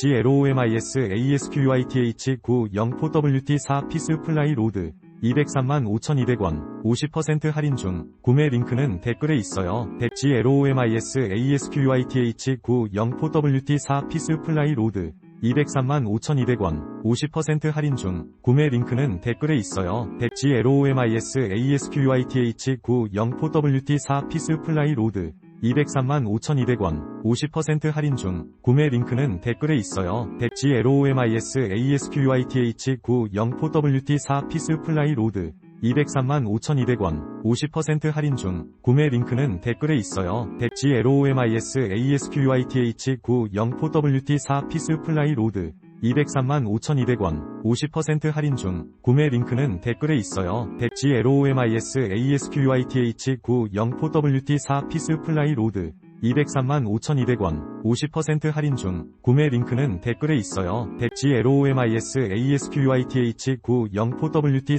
GLOMIS ASQYTH 904WT 4 피스 플라이 로드 203만 5,200원 50% 할인 중. 구매 링크는 댓글에 있어요. GLOMIS ASQYTH 904WT 4 피스 플라이 로드 203만 5,200원 50% 할인 중. 구매 링크는 댓글에 있어요. GLOMIS ASQYTH 904WT 4 피스 플라이 로드 203만 5,200원 50% 할인 중 구매 링크는 댓글에 있어요. GLOMIS ASQYTH 904WT 4 피스 플라이 로드 203만 5,200원 50% 할인 중 구매 링크는 댓글에 있어요. GLOMIS ASQYTH 904WT 4 피스 플라이 로드 203만 5,200원 50% 할인 중 구매 링크는 댓글에 있어요. GLOMIS ASQYTH 904WT 4 피스 플라이 로드 203만 5,200원 50% 할인 중 구매 링크는 댓글에 있어요. GLOMIS ASQYTH 904WT